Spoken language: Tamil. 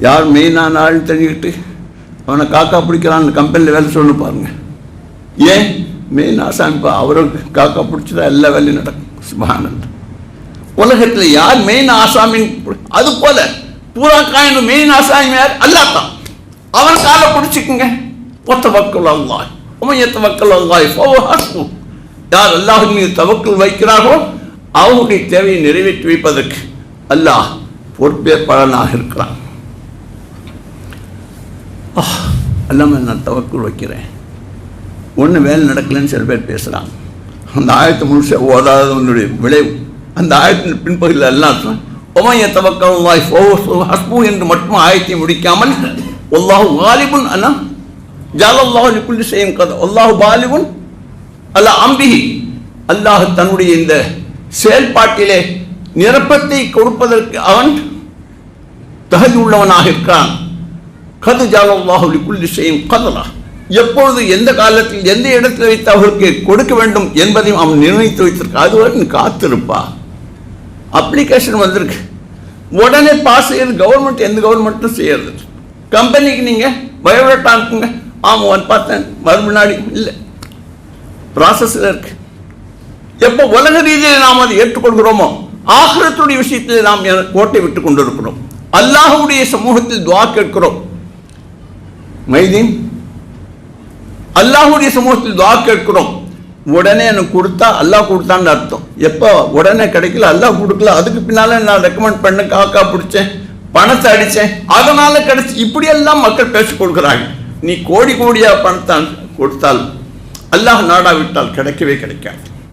யார் மெயினான ஆள்னு தெரிஞ்சுக்கிட்டு அவனை காக்கா பிடிக்கிறான்னு கம்பெனியில் வேலை சொல்லு பாருங்கள் ஏன்? மெயின் ஆசாமிப்பா அவருக்கு காக்கா பிடிச்சதா எல்லா வேலையும் நடக்கும். சுபானந்த். உலகத்தில் யார் மெயின் ஆசாமின் அது போல பூரா காயின் மெயின் ஆசாமி யார்? அல்லாத்தான் அவன் காலை பிடிச்சிக்குங்க. ஒத்த மக்கள் அல்லாய் உமையத்த மக்கள் அல்லாய் யார் அல்லாஹின் மீது தவக்கல் வைக்கிறார்களோ அவனுடைய தேவையை நிறைவேற்றி வைப்பதற்கு அல்லாஹ் பொறுப்பேற்பாளனாக இருக்கிறான். ஆஹ், அல்லாம நான் தவக்குள் வைக்கிறேன். ஒன்று வேலை நடக்கலைன்னு சில பேர் பேசுகிறாங்க அந்த ஆயத்தை முழுச ஓதாதவனுடைய விளைவு. அந்த ஆயத்தின் பின்பகுதியில் எல்லாம் ஒமைய தவக்கல் ஹஸ்பு என்று மட்டும் ஆயத்தை முடிக்காமல் ஒல்லாஹு வாலிபுன் அண்ணா ஜாலல்லாஹு லிக்குல்லி செய்யும் கதை ஒல்லாஹு பாலிபுன் அல்ல அம்பிகி அல்லாஹ் தன்னுடைய இந்த செயல்பாட்டிலே நிரப்பத்தை கொடுப்பதற்கு அவன் தகுதி உள்ளவனாக இருக்கிறான். கது ஜாலல்லாஹு லிக்குல்லி செய்யும் கதலா எப்பொழுது எந்த காலத்தில் எந்த இடத்தில் வைத்து அவர்களுக்கு கொடுக்க வேண்டும் என்பதையும் அவன் நிர்ணயித்து வைத்திருக்க அதுவரை காத்திருப்பா. அப்ளிகேஷன் வந்திருக்கு. உடனே பாஸ் செய்யறது கவர்மெண்ட் எந்த கவர்மெண்ட்டும் செய்யறது கம்பெனிக்கு நீங்கள் பயோடேட்டா இருக்குங்க ஆமாம் ஒன் பார்த்தேன். மறுமுன்னாடி இல்லை. ப்ராசஸில் இருக்கு. எப்போ உலக ரீதியில் நாம் அதை ஏற்றுக்கொள்கிறோமோ ஆகிரத்துடைய விஷயத்தில் நாம் கோட்டை விட்டு கொண்டிருக்கிறோம். அல்லாஹுடைய சமூகத்தில் துவா கேட்கிறோம். மைதீன்? அல்லாஹ்வுடைய சமூகத்தில் துவா கேட்கிறோம். உடனே எனக்கு கொடுத்தா அல்லாஹ் கொடுத்தான்னு அர்த்தம். எப்போ? உடனே கிடைக்கல அல்லாஹ் கொடுக்கல. அதுக்கு பின்னால நான் ரெக்கமெண்ட் பண்ண காக்கா பிடிச்சேன் பணத்தை அடிச்சேன். அதனால கிடைச்சி இப்படியெல்லாம் மக்கள் பேசி கொடுக்குறாங்க நீ கோடி கோடியா பணத்தை கொடுத்தால் அல்லாஹ் நாடா விட்டால் கிடைக்கவே கிடைக்காது.